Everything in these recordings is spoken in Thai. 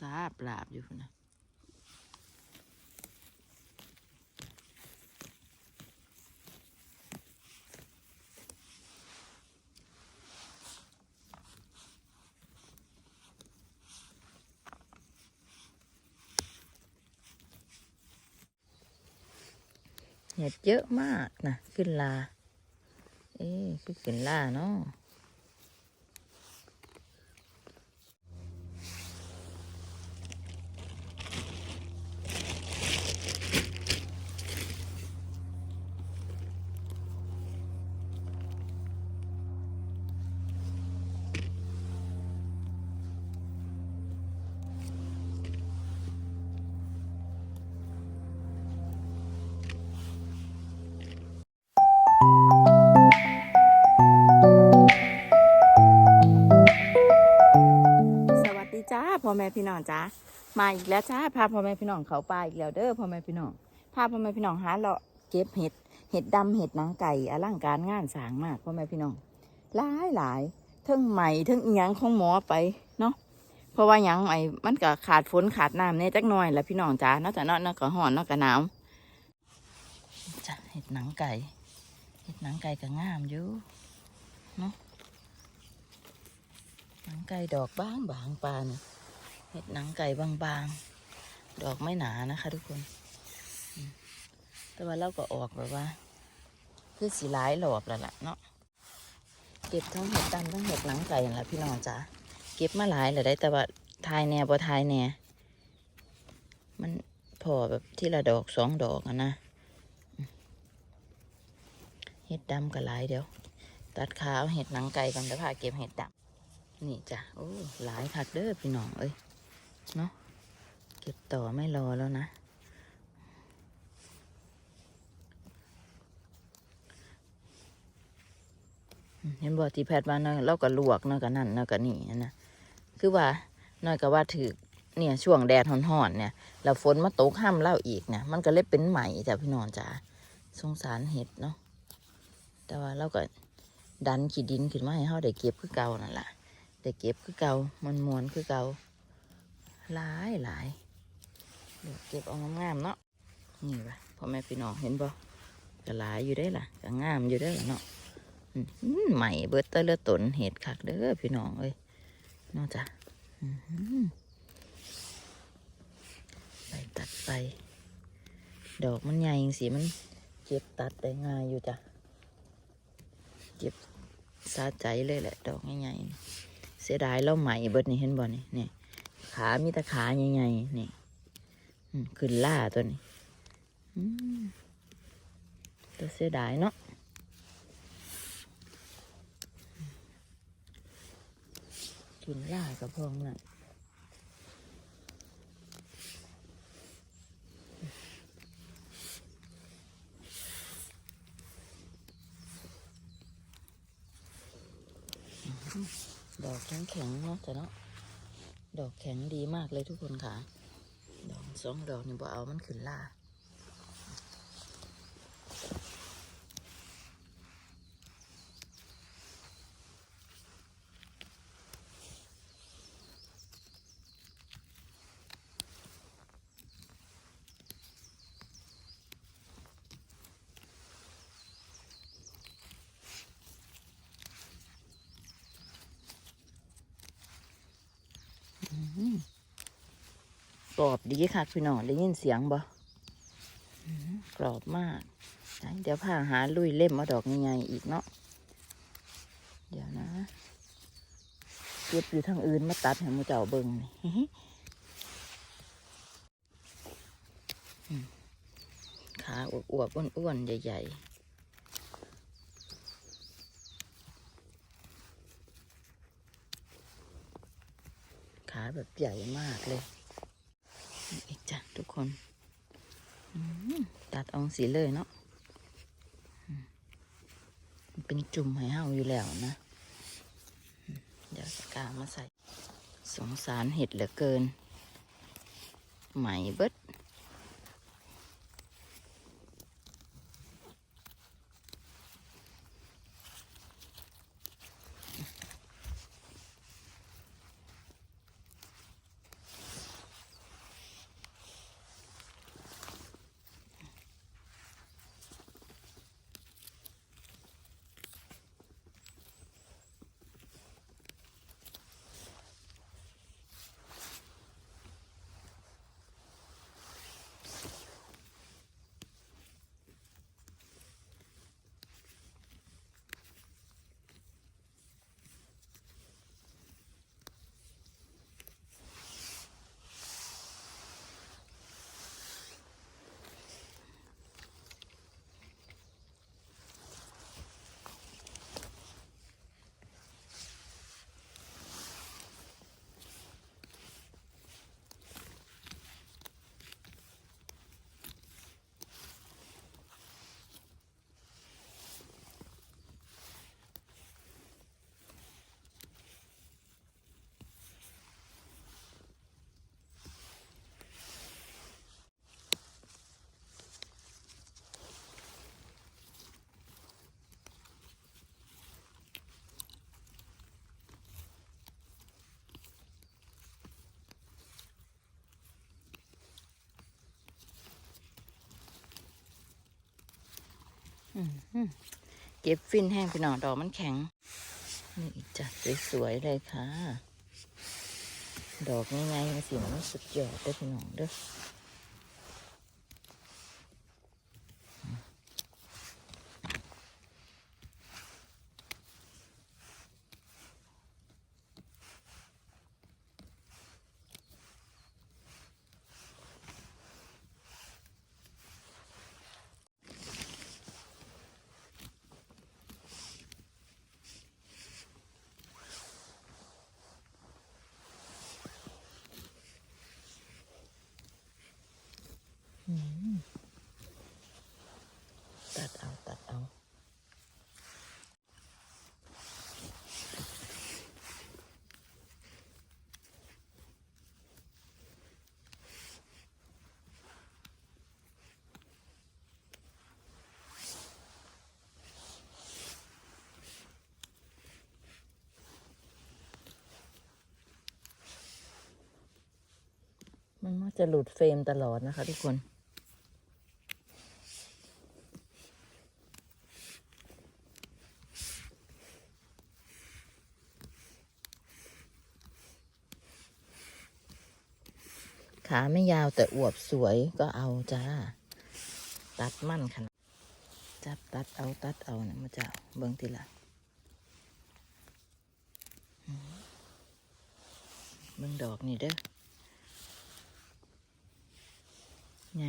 ซาบลาบอยู่นะเห็ดเยอะมากนะขึ้นลา เอ๊ขึ้นลาเนาะ แม่พี่น้องจ้ามาอีกแล้วจ้าพาพ่อแม่พี่น้องเขาป่าอีกแล้วเด้อพ่อแม่พี่น้องพาพ่อแม่พี่น้องหาเลาะเก็บเห็ดเห็ดดำเห็ดหนังไก่อลังการงานสางมากพ่อแม่พี่น้องหลายหลายเทั้งใหม่เทั้งอิหยังของหมอไปเนาะเพราะว่าหยังไอ้มันก็ขาดฝนขาดน้ำเนี่ยจักหน่อยแหละพี่น้องจ้านาะแต่เนาะเนาะก็ห่อนนาะก็หนาวจ้าเห็ดหนังไก่เห็ดหนังไก่ก็งามอยู่หนังไก่ดอกบางบางปาน เห็ดหนังไก่บางๆ ดอกไม่หนานะคะ ทุกคน แต่ว่าเราก็ออกแบบว่า คือสีหลายหลอบแล้วล่ะเนาะ เก็บทั้งเห็ดดำทั้งเห็ดหนังไก่แหละพี่น้องจ๋า เก็บมาหลายเลยได้ แต่ว่าทายแน่บ่ทายแน่มันพอแบบที่ละดอกสองดอกอะนะเห็ดดำก็หลายเดี๋ยว ตัดขาเอาเห็ดหนังไก่ก่อนเดี๋ยวพาเก็บเห็ดดำนี่จ้ะโอ้หลายผักเด้อพี่น้องเอ้ย เนาะเก็บต่อไม่รอแล้วนะ เห็นบ่ที่แพทย์ว่าน้อยเราก็ลวกน้อยก็นั่นน้อยก็นี่นะคือว่าน้อยก็ว่าถือเนี่ยช่วงแดดห่อนๆเนี่ยแล้วฝนมาตกห้ามเล่าอีกเนี่ยมันก็เลยเป็นไหม่จ้ะพี่น้องจ้ะสงสารเห็ดเนาะแต่ว่าเราก็ดันขีดดินขึ้นมาให้เขาได้เก็บคือเก่านั่นแหละได้เก็บคือเก่ามันมวนคือเก่า หลายหลายเดี๋ยวเก็บเอางามๆเนาะนี่ปะพ่อแม่พี่น้องเห็นบ่ก็หลายอยู่ได้ล่ะก็งามอยู่ได้ล่ะเนาะใหม่เบิดแตะเลือตนเห็ดคักเด้อพี่น้องเอ้ยนอกจากไปตัดไป ดอกมันใหญ่จังสิมันเก็บตัดได้ง่ายอยู่จ้ะเก็บสาใจเลยแหละ ดอกใหญ่ๆเสียดายเราใหม่เบิดนี่เห็นบ่นี่นี่ ขามีแต่ขาใหญ่ๆนี่ขึ้นล่าตัวนี้ตัวเสียดายเนาะขึ้นล่ากับพองน่ะดอกแข็งๆเนาะแต่เนาะ ดอกแข็งดีมากเลยทุกคนค่ะ ดอกสองดอกนี่บ่เอามันขึ้นล่า กรอบ ดีค่ะพี่น้องได้ยินเสียงบ่อื้อหือกรอบมาก เดี๋ยวพาหาลุยเล่มมาดอกใหญ่อีกเนาะ เดี๋ยวนะ เก็บอยู่ทางอื่นมาตัดให้มูเจ้าเบิ่งนี่ขาอวบๆอ้วนๆ ใหญ่ๆขาแบบใหญ่มากเลย อีกจ้ะทุกคนตัดเอองสีเลยเนาะมันเป็นจุ่มให้เฮาอยู่แล้วนะ เดี๋ยวกามาใส่ สงสารเห็ดเหลือเกิน ไหมเบิด เก็บฟินแห้งพี่น้องดอกมันแข็ง นี่จัดสวยๆเลยค่ะ ดอกง่ายๆมาสิมันสุดยอดเด้อพี่น้องเด้อ ตัดเอาตัดเอา มันมักจะหลุดเฟรมตลอดนะคะทุกคนขาไม่ยาวแต่อวบสวยก็เอาจ้า ตัดมั่นขนาดจับตัดเอาตัดเอานะมาจ้าเบิ่งทีละเบิ่งดอกนี่เด้อ ไง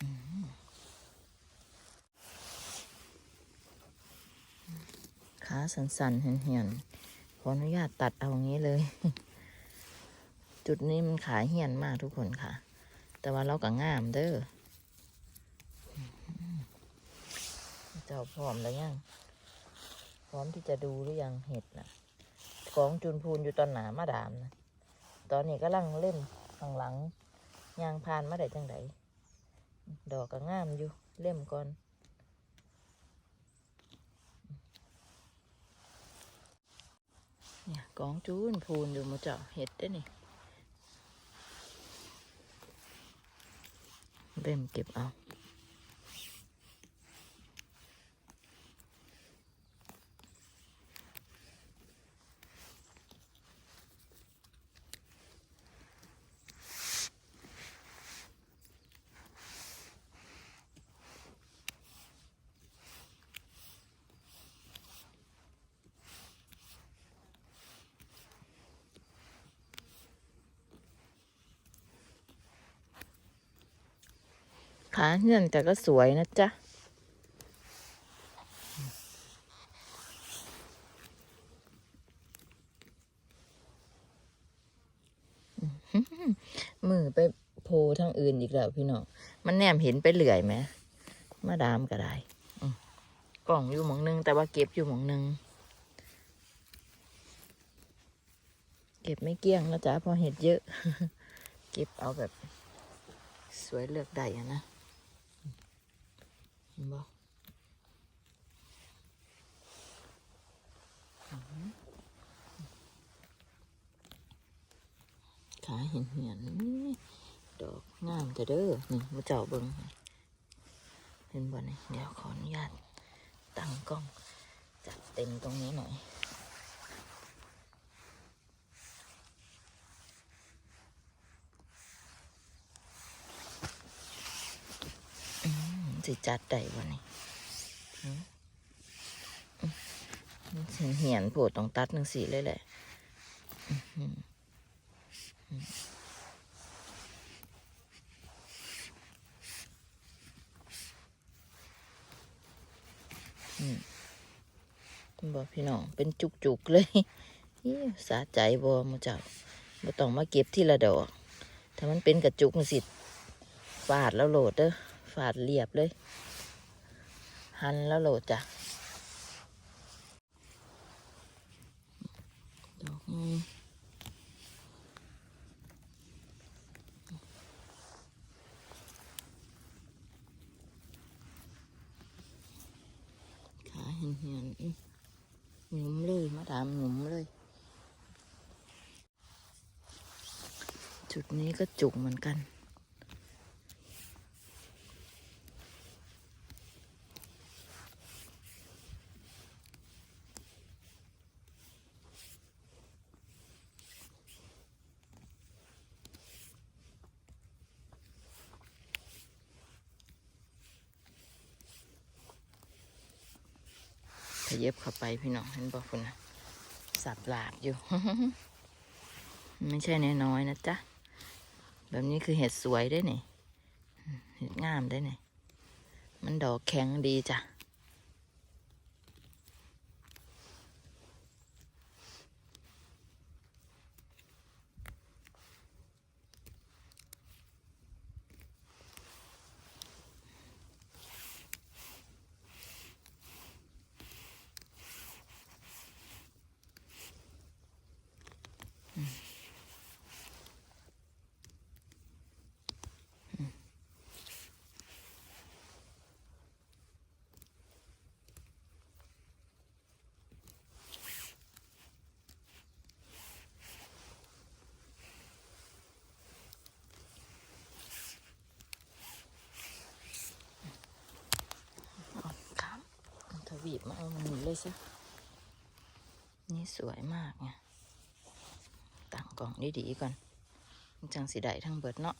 อืมขาสันๆเหี่ยนๆขออนุญาตตัดเอาอย่างนี้เลย จุดนี้มันขาเหี่ยนมากทุกคนค่ะ แต่ว่าเราก็งามเด้อเจ้าพร้อมแล้วยัง พร้อมที่จะดูหรือยังเห็ดน่ะ ของจุนพูนอยู่ตอนหนามาดามนะ ตอนนี้ก็ลังเล่นข้างหลังยางพานมาได้จังไดดอกก็งามอยู่เล่มก่อนเนี่ยกองจูนพูนอยู่มาเจาะเห็ดได้นี่เริ่มเก็บเอา ขาเงื่อนแต่ก็สวยนะจ๊ะ มือไปโพทางอื่นอีกแล้วพี่น้อง มันแนมเห็นไปเหลื่อยไหม มาดามก็ได้กล่องอยู่หมองหนึง แต่ว่าเก็บอยู่หมองหนึง เก็บไม่เกี้ยงนะจ๊ะเพราะเห็ดเยอะ เก็บเอาแบบสวยเลือกได้อะนะ ห็นบ่ขาเห็นเหียนดอกงามแต่เด้อนี่มาเจ้าเบิ้งเห็นบ่นี่เดี๋ยวขออนุญาตตั้งกล้องจัดเต็มตรงนี้หน่อย อืม สิจัดได้บ่นี่เห็นเหียนผล่ตรงตัดหนึ่งสีเลยแหละบอกพี่น้อง เป็นจุกๆเลยสาใจบ่มาเจ้าบ่ต้องมาเก็บที่ละดอก ถ้ามันเป็นกระจุกมันสิฟาดแล้วโหลดเด้อาดเรียบเลย หันแล้วโหลดจ้ะดอกนี้ขาเหียนเหียนๆอื้อหนุ่มเลยมาดามหนุ่มเลย จุดนี้ก็จุกเหมือนกัน ยับเข้าไป พี่น้องเห็นบอกคุณนะสับหลาบอยู่ ไม่ใช่น้อยนะจ๊ะ แบบนี้คือเห็ดสวยได้ไหนเห็ดงามได้ไหนมันดอกแข็งดีจ้ะ ครับ บีบมาเอามันหนีเลยซะนี่สวยมากไงตั้งกล่องดีๆก่อนมันจังสีได้ทั้งเบิดเนาะ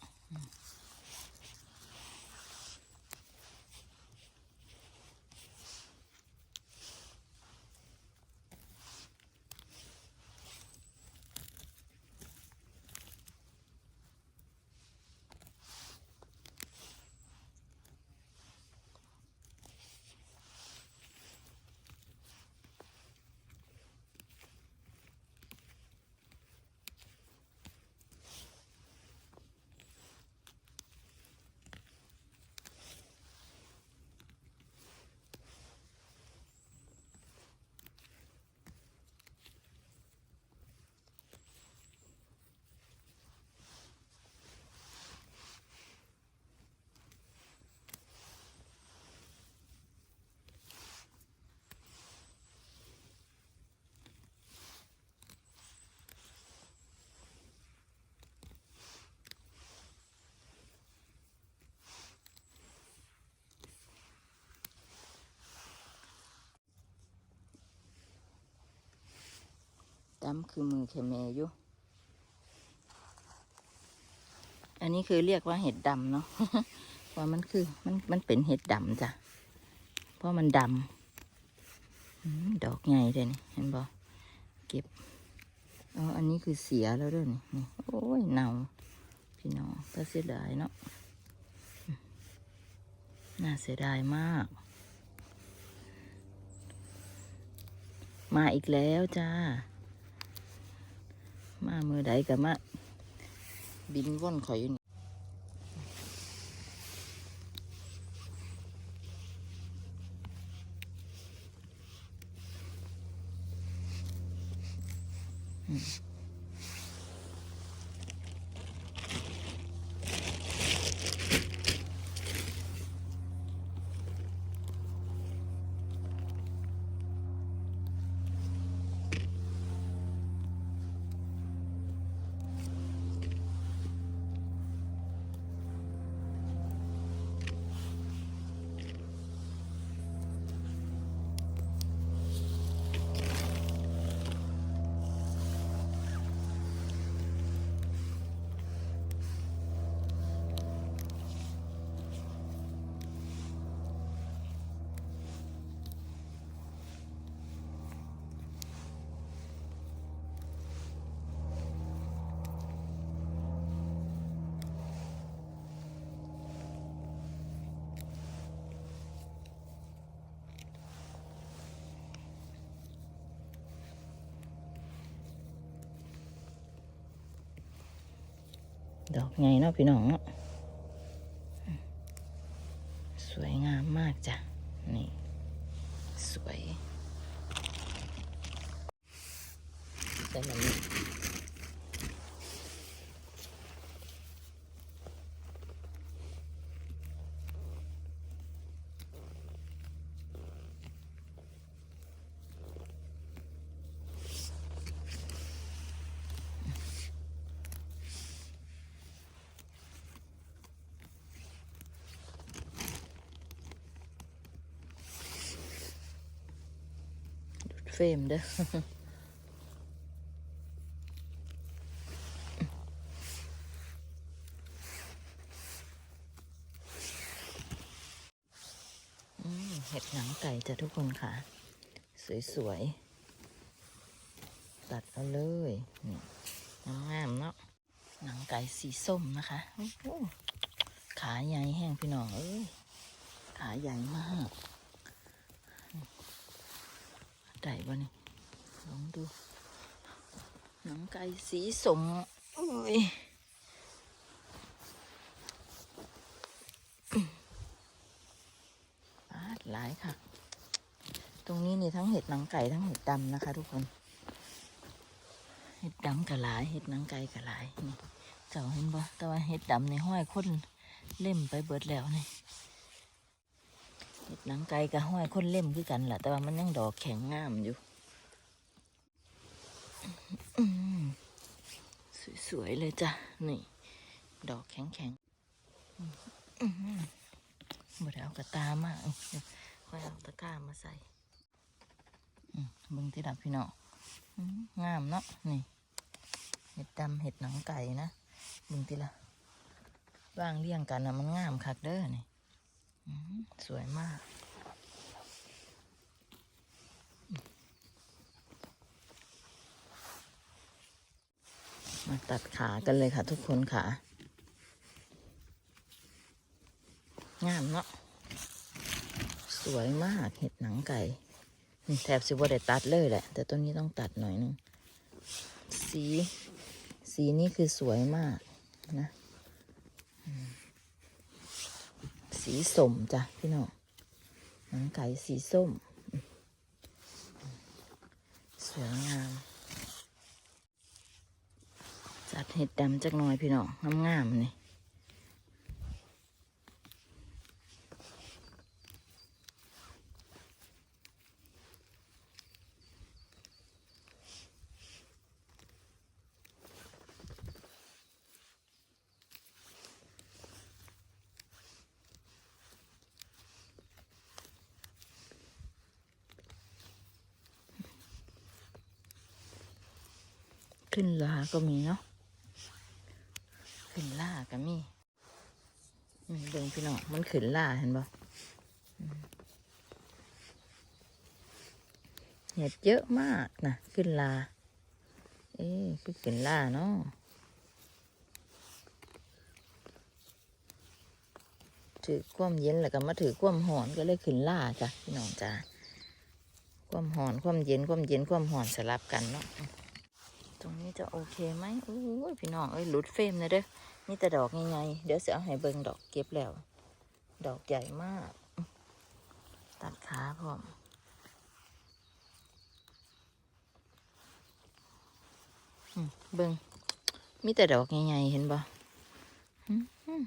ดำคือมือแคเมอยู่ อันนี้คือเรียกว่าเห็ดดำเนาะว่ามันคือมันมันเป็นเห็ดดำจ้ะ เพราะมันดำดอกใหญ่เลยนี่เห็นบ่เก็บอ๋ออันนี้คือเสียแล้วด้วยนี่นี่โอ้ยเน่าพี่น้องก็เสียดายเนาะน่าเสียดายมาก มาอีกแล้วจ้า มาเมื่อใดกับมา บินว่อนข่อยอยู่ ดอกไงเนาะพี่น้องเนาะสวยงามมากจ้ะ นี่ สวยแต่มัน เฟมเด้อเห็ดหนังไก่จ้ะทุกคนค่ะ สวยๆ ตัดเอาเลยนี่งามๆเนาะหนังไก่สีส้มนะคะโอ้ขาใหญ่แห้งพี่น้องเอ้ยขาใหญ่มาก ได้บ่นี่ลองดูหนังไก่สีสมเอ้ยปาดหลายค่ะ ตรงนี้นี่ทั้งเห็ดหนังไก่ทั้งเห็ดดำนะคะ ทุกคน เห็ดดำกะหลาย เห็ดหนังไก่กะหลายนี่เจ้าเห็นบ่แต่ว่าเห็ดดำในห้อยคนเล่มไปเบิดแล้วนี่ เห็ดหนังไก่กับห้อยคนเล่มคือกันแหละแต่ว่ามันยังดอกแข็งงามอยู่สวยๆเลยจ้ะ นี่ ดอกแข็งๆอืมอืมบ่ได้เอากระตามาค่อยเอาตะกร้ามาใส่บิ่งที่ดับพี่น้องงามเนาะนี่ เห็ดดำเห็ดหนังไก่นะบิ่งทีละว่างเรียงกันนะมันงามคักเด้อนี่ สวยมากมาตัดขากันเลยค่ะทุกคนค่ะ งามเนาะ สวยมากเห็ดหนังไก่แทบสิว่าได้ตัดเลยแหละ แต่ตัวนี้ต้องตัดหน่อยนึง สี สีนี้คือสวยมากนะ สีส้มจ้ะพี่น้องหนังไก่สีส้มอืมสวยงาม จัดเห็ดดำจักหน่อยพี่น้องงามๆนี่ขึ้นลา ก็มีเนาะขึ้นล่าก็มีอืมเบิ่งพี่น้องมันขึ้นล่าเห็นบ่อืมเห็ดเยอะมากนะขึ้นลา เอ๊คือขึ้นล่าเนาะถือความเย็นแล้วก็มาถือความหอนก็เลยขึ้นล่าจ้ะพี่น้องจ้าความหอนความเย็นความเย็นความหอนสลับกันเนาะ จะโอเคไหมโอ้ยพี่น้องเอ้ยหลุดเฟรมเลยเด้อนี่แต่ดอกไงๆเดี๋ยวจะเอาให้เบิงดอกเก็บแล้ว ดอกใหญ่มาก ตัดขาพร้อมเบิงมีแต่ดอกใหญ่ๆเห็นบ่อืมอืม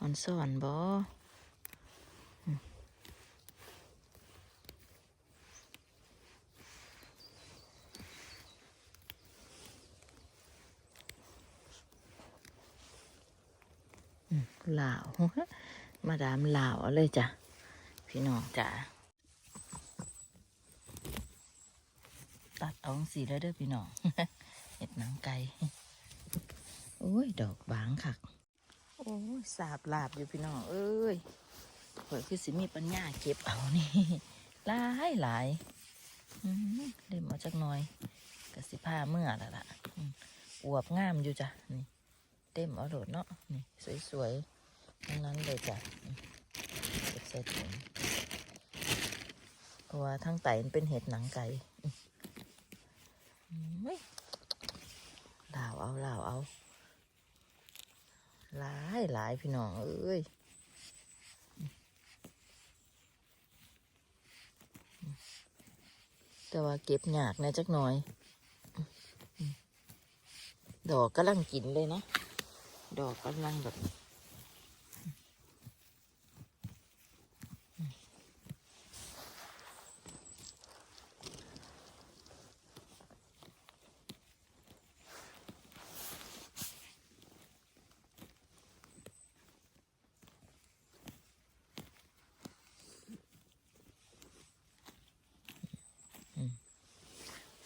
อ่อนซ่อนบ่อืม ลาว มาดามลาวเอาเลยจ้ะ พี่น้องจ้ะ ตัดเอองสีแล้วเด้อพี่น้องเห็ดหนังไก่ โอ้ย ดอกบางคักโอ้ยสาบลาบอยู่พี่น้อง เอ้ยเปิดคือสิมีปัญญาเก็บเอานี่หลายหลายอืมเล่มมาจักน่อยกสิผ้าเมื่อแล้วล่ะอวบงามอยู่จ้ะนี่เต็มเอาโดดเนาะนี่สวยๆ ทั้งนั้นเลยจ้ะเก็บใส่ถุงเพราะว่าทั้งไตมันเป็นเห็ดหนังไก่ลาวเอาลาวเอาหลายหลายพี่น้องเอ้ยแต่ว่าเก็บหยากนะจักหน่อย ดอกกำลังกินเลยนะ ดอกกำลังแบบ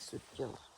สุดยอด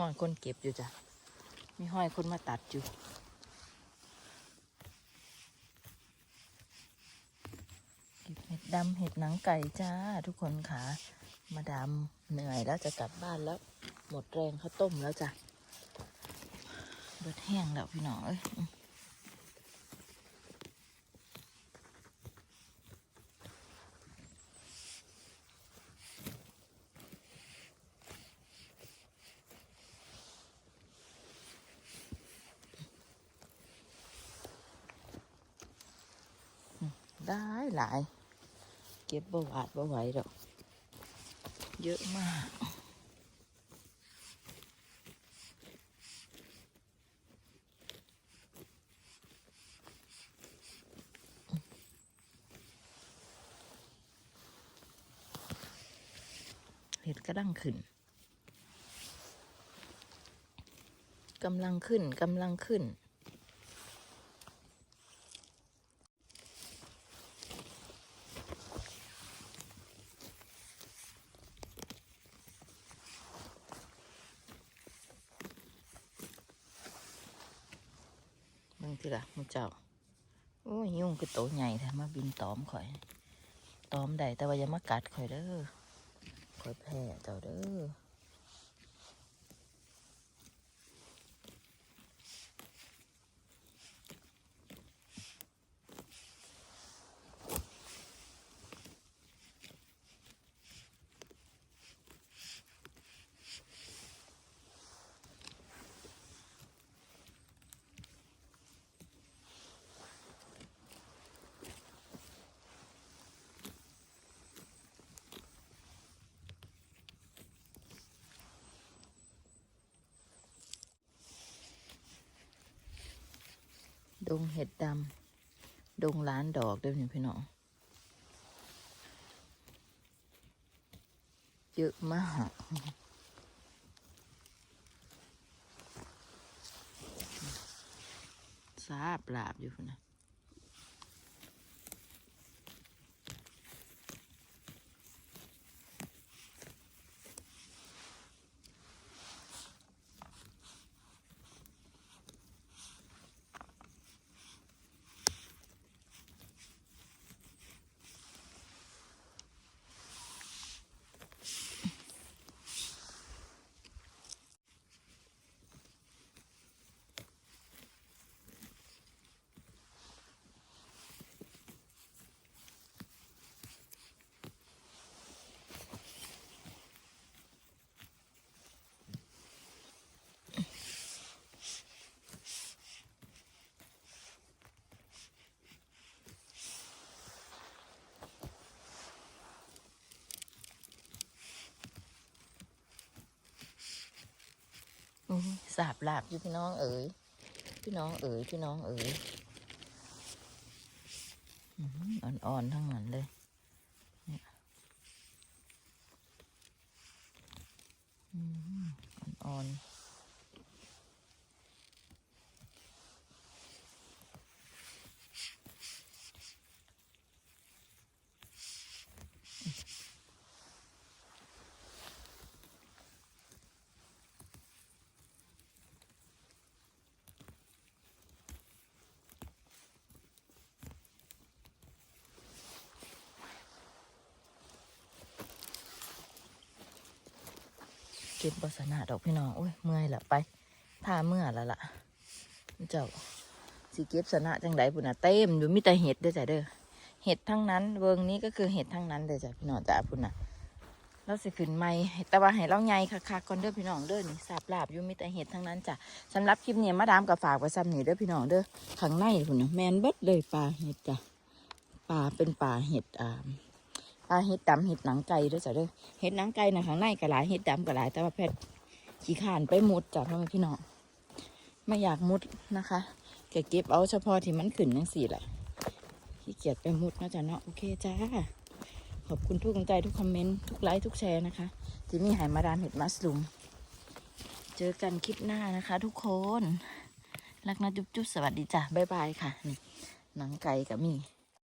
ห้อยคนเก็บอยู่จ้ะ มีห้อยคนมาตัดอยู่เก็บเห็ดดำเห็ดหนังไก่จ้า ทุกคนค่ะมาดามเหนื่อยแล้วจะกลับบ้านแล้ว หมดแรงข้าวต้มแล้วจ้ะเบิดแห้งแล้วพี่น้องเอ้ยอืมได้หลาย เก็ บบ่หวาดบ่ไหวดอก เยอะมาก เห็ดก็ดังขึ้นกำลังขึ้นกำลังขึ้น มึงทีละมึง เจ้าโอ้ยยุ่งคือโตใหญ่แท้มาบินตอมข่อย ตอมได้แต่ว่าอย่ามากัดข่อยเด้อข่อยแพ้เจ้าเด้อ ดงเห็ดดำ ดงล้านดอกเด้วยพี่น้อง เยอะมากซาบลาบอยู่นะ สาบลาบอยู่พี่น้องเอ๋ยพี่น้องเอ๋ยพี่น้องเอ๋ยอ่อนๆทั้งนั้นเลย ก็บบสนาดอกพี่น้องโอ้ยเมื่อยละไปท่าเมื่อแล้วล่ะเจ้าสิเก็บสนะจังไดปุ่นน่ะเต็มอยู่มีแต่เห็ดเด้อจ้ะเด้อเห็ดทั้งนั้นเวิงนี้ก็คือเห็ดทั้งนั้นเด้อจ้ะพี่น้องจ้ะปุ่นน่ะเราสิขึ้นไม่แต่ว่าให้เราใหญ่คักๆก่อนเด้อพี่น้องเด้อนี่สาบลาบอยู่มีแต่เห็ดทั้งนั้นจ้ะสำหรับคลิปนี้มาดามกับฝากไว้ซ้ำนี่เด้อพี่น้องเด้อข้างในพุ่นน่ะแมนเบิดเลยปลาเห็ดจ้ะปลาเป็นปลาเห็ดอ่า ปลาเห็ดดำเห็ดหนังไก่ด้อจ้ะเด้อเห็ดหนังไก่นะข้างในก็หลายเห็ดดำก็หลายแต่ว่าแพทย์ขี้ขานไปมุดจ้ะพ่อแม่พี่น้องไม่อยากมุดนะคะแกเก็บเอาเฉพาะที่มันขึ้นจังสี่แหละขี้เกียจไปมุดนะจ๊ะเนาะโอเคจ้าขอบคุณทุกกำลังใจทุกคอมเมนต์ทุกไลค์ทุกแชร์นะคะที่นี่หายมาดามเห็ดมัสลุมเจอกันคลิปหน้านะคะทุกคนรักนะจุ๊บจุ๊บสวัสดีจ้ะบ๊ายบายค่ะนี่หนังไก่กับมี